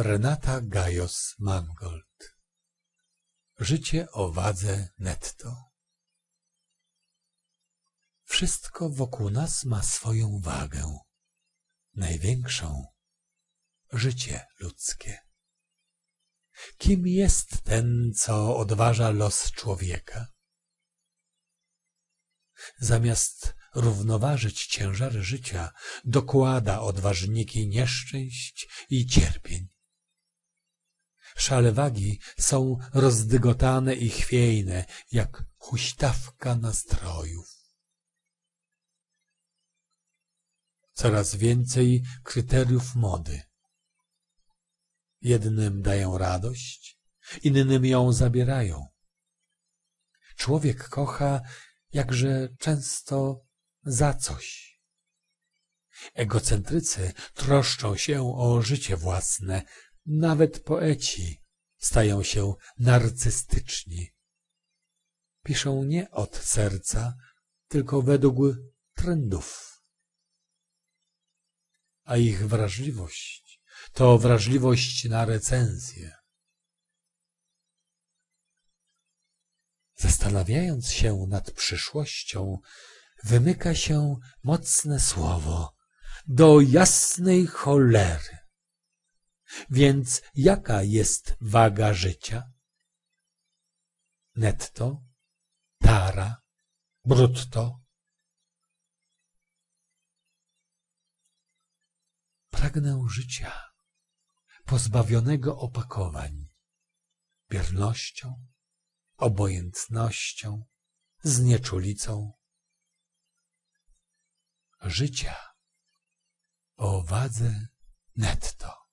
Renata Gajos Mangold Życie o wadze netto Wszystko wokół nas ma swoją wagę, największą życie ludzkie. Kim jest ten, co odważa los człowieka? Zamiast równoważyć ciężary życia, dokłada odważniki nieszczęść i cierpień. Szale wagi są rozdygotane i chwiejne, jak huśtawka nastrojów. Coraz więcej kryteriów mody. Jednym dają radość, innym ją zabierają. Człowiek kocha jakże często za coś. Egocentrycy troszczą się o życie własne, nawet poeci stają się narcystyczni. Piszą nie od serca, tylko według trendów. A ich wrażliwość to wrażliwość na recenzję. Zastanawiając się nad przyszłością, wymyka się mocne słowo do jasnej cholery. Więc jaka jest waga życia? Netto, tara, brutto. Pragnę życia pozbawionego opakowań, biernością, obojętnością, znieczulicą. Życia o wadze netto.